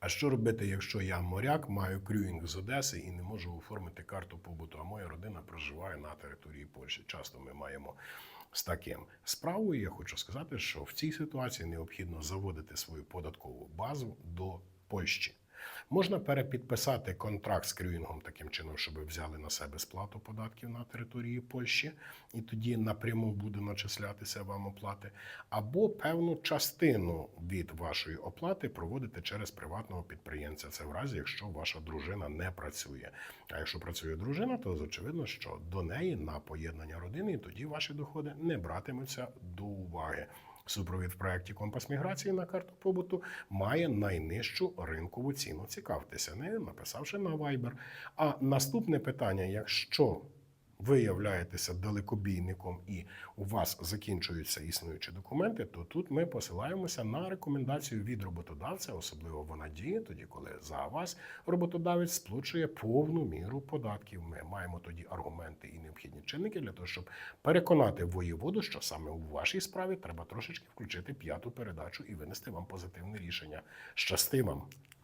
А що робити, якщо я моряк, маю крюїнг з Одеси і не можу оформити карту побуту, а моя родина проживає на території Польщі? Часто ми маємо з таким справою. Я хочу сказати, що в цій ситуації необхідно заводити свою податкову базу до Польщі. Можна перепідписати контракт з крюїнгом таким чином, щоб взяли на себе сплату податків на території Польщі, і тоді напряму буде начислятися вам оплати, або певну частину від вашої оплати проводити через приватного підприємця. Це в разі, якщо ваша дружина не працює. А якщо працює дружина, то очевидно, що до неї на поєднання родини, і тоді ваші доходи не братимуться до уваги. Супровід в проєкті Компас міграції на карту побуту має найнижчу ринкову ціну. Цікавтеся не написавши на Viber. А наступне питання: якщо ви являєтеся далекобійником і у вас закінчуються існуючі документи, то тут ми посилаємося на рекомендацію від роботодавця, особливо вона діє тоді, коли за вас роботодавець сплачує повну міру податків. Ми маємо тоді аргументи і необхідні чинники для того, щоб переконати воєводу, що саме у вашій справі треба трошечки включити п'яту передачу і винести вам позитивне рішення. Щасти вам!